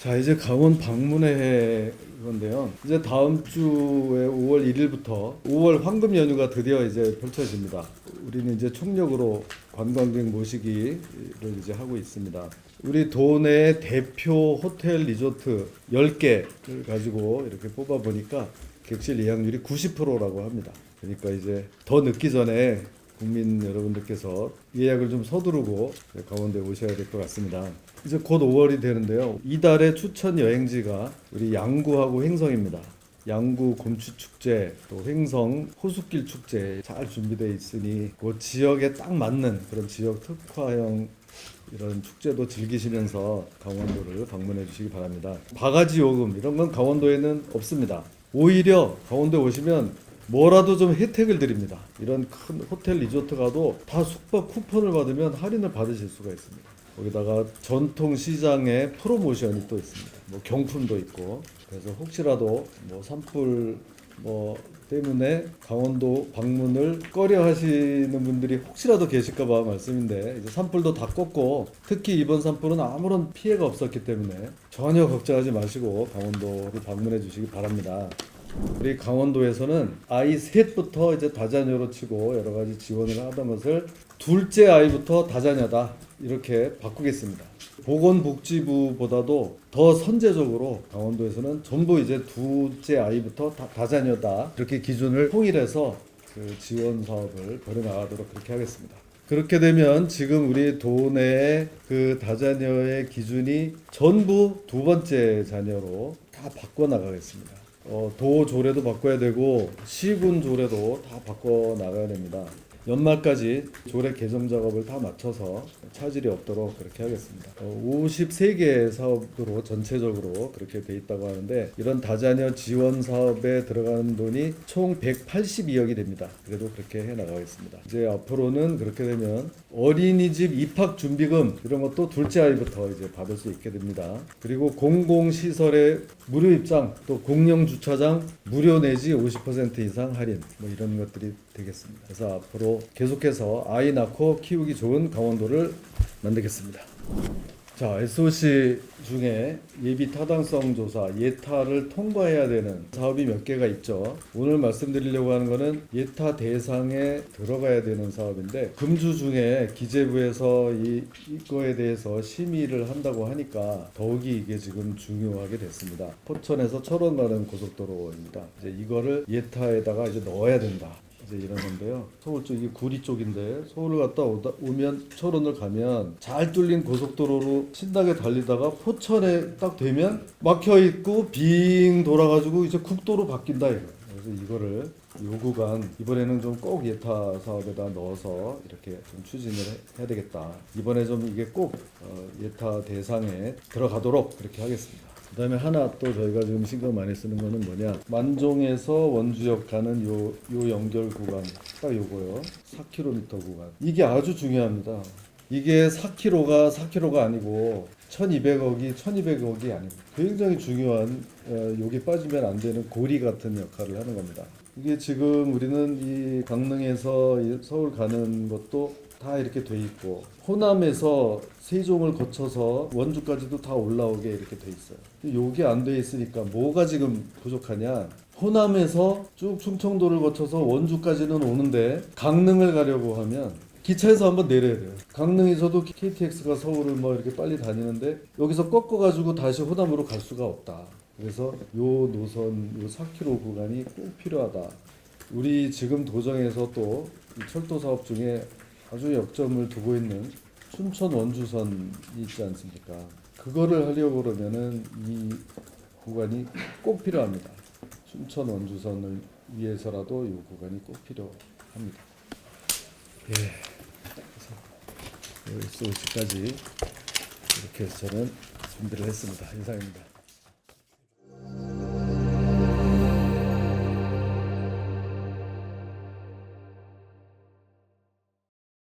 자 이제 강원 방문회 건데요. 이제 다음 주에 5월 1일부터 5월 황금 연휴가 드디어 이제 펼쳐집니다. 우리는 이제 총력으로 관광객 모시기를 이제 하고 있습니다. 우리 도내 대표 호텔 리조트 10개를 가지고 이렇게 뽑아 보니까 객실 예약률이 90%라고 합니다. 그러니까 이제 더 늦기 전에 국민 여러분들께서 예약을 좀 서두르고 강원도에 오셔야 될 것 같습니다. 이제 곧 5월이 되는데요. 이달의 추천 여행지가 우리 양구하고 횡성입니다. 양구 곰치 축제, 또 횡성 호수길 축제 잘 준비되어 있으니 그 지역에 딱 맞는 그런 지역 특화형 이런 축제도 즐기시면서 강원도를 방문해 주시기 바랍니다. 바가지 요금 이런 건 강원도에는 없습니다. 오히려 강원도에 오시면 뭐라도 좀 혜택을 드립니다. 이런 큰 호텔 리조트 가도 다 숙박 쿠폰을 받으면 할인을 받으실 수가 있습니다. 거기다가 전통 시장에 프로모션이 또 있습니다. 뭐 경품도 있고 그래서 혹시라도 뭐 산불 뭐 때문에 강원도 방문을 꺼려 하시는 분들이 혹시라도 계실까봐 말씀인데 이제 산불도 다 껐고 특히 이번 산불은 아무런 피해가 없었기 때문에 전혀 걱정하지 마시고 강원도를 방문해 주시기 바랍니다. 우리 강원도에서는 아이 셋부터 이제 다자녀로 치고 여러 가지 지원을 하던 것을 둘째 아이부터 다자녀다 이렇게 바꾸겠습니다. 보건복지부보다도 더 선제적으로 강원도에서는 전부 이제 둘째 아이부터 다, 다자녀다 이렇게 기준을 통일해서 그 지원 사업을 벌여 나가도록 그렇게 하겠습니다. 그렇게 되면 지금 우리 도내의 그 다자녀의 기준이 전부 두 번째 자녀로 다 바꿔 나가겠습니다. 어, 도 조례도 바꿔야 되고 시군 조례도 다 바꿔 나가야 됩니다. 연말까지 조례 개정 작업을 다 마쳐서 차질이 없도록 그렇게 하겠습니다. 어, 53개 사업으로 전체적으로 그렇게 돼 있다고 하는데 이런 다자녀 지원 사업에 들어가는 돈이 총 182억이 됩니다. 그래도 그렇게 해 나가겠습니다. 이제 앞으로는 그렇게 되면 어린이집 입학 준비금 이런 것도 둘째 아이부터 이제 받을 수 있게 됩니다. 그리고 공공시설의 무료 입장 또 공영 주차장 무료 내지 50% 이상 할인 뭐 이런 것들이 되겠습니다. 그래서 앞으로 계속해서 아이 낳고 키우기 좋은 강원도를 만들겠습니다. 자, SOC 중에 예비 타당성 조사, 예타를 통과해야 되는 사업이 몇 개가 있죠. 오늘 말씀드리려고 하는 거는 예타 대상에 들어가야 되는 사업인데 금주 중에 기재부에서 이 이거에 대해서 심의를 한다고 하니까 더욱이 이게 지금 중요하게 됐습니다. 포천에서 철원 가는 고속도로입니다. 이제 이거를 예타에다가 이제 넣어야 된다. 이제 건데요. 서울 쪽이 구리 쪽인데 서울을 갔다 오다, 오면 철원을 가면 잘 뚫린 고속도로로 신나게 달리다가 포천에 딱 되면 막혀 있고 빙 돌아가지고 이제 국도로 바뀐다 이거. 그래서 이거를 요 구간 이번에는 좀 꼭 예타 사업에다 넣어서 이렇게 좀 추진을 해- 해야 되겠다. 이번에 좀 이게 꼭 어, 예타 대상에 들어가도록 그렇게 하겠습니다. 그다음에 하나 또 저희가 지금 신경 많이 쓰는 거는 뭐냐? 만종에서 원주역 가는 요, 요 연결 구간 딱 요거요. 4km 구간. 이게 아주 중요합니다. 이게 4km가 4km가 아니고 1200억이 1200억이 아니고 굉장히 중요한 어, 여기 빠지면 안 되는 고리 같은 역할을 하는 겁니다. 이게 지금 우리는 이 강릉에서 이 서울 가는 것도 다 이렇게 돼 있고 호남에서 세종을 거쳐서 원주까지도 다 올라오게 이렇게 돼 있어요. 요게 안 돼 있으니까 뭐가 지금 부족하냐? 호남에서 쭉 충청도를 거쳐서 원주까지는 오는데 강릉을 가려고 하면 기차에서 한번 내려야 돼요. 강릉에서도 KTX가 서울을 뭐 이렇게 빨리 다니는데 여기서 꺾어 가지고 다시 호남으로 갈 수가 없다. 그래서 요 노선 요 4km 구간이 꼭 필요하다. 우리 지금 도정에서 또이 철도 사업 중에 아주 역점을 두고 있는 춘천 원주선이 있지 않습니까? 그거를 하려고 그러면은 이 구간이 꼭 필요합니다. 춘천 원주선을 위해서라도 이 구간이 꼭 필요합니다. 예. 그래서 SOC까지 이렇게 저는 준비를 했습니다. 이상입니다.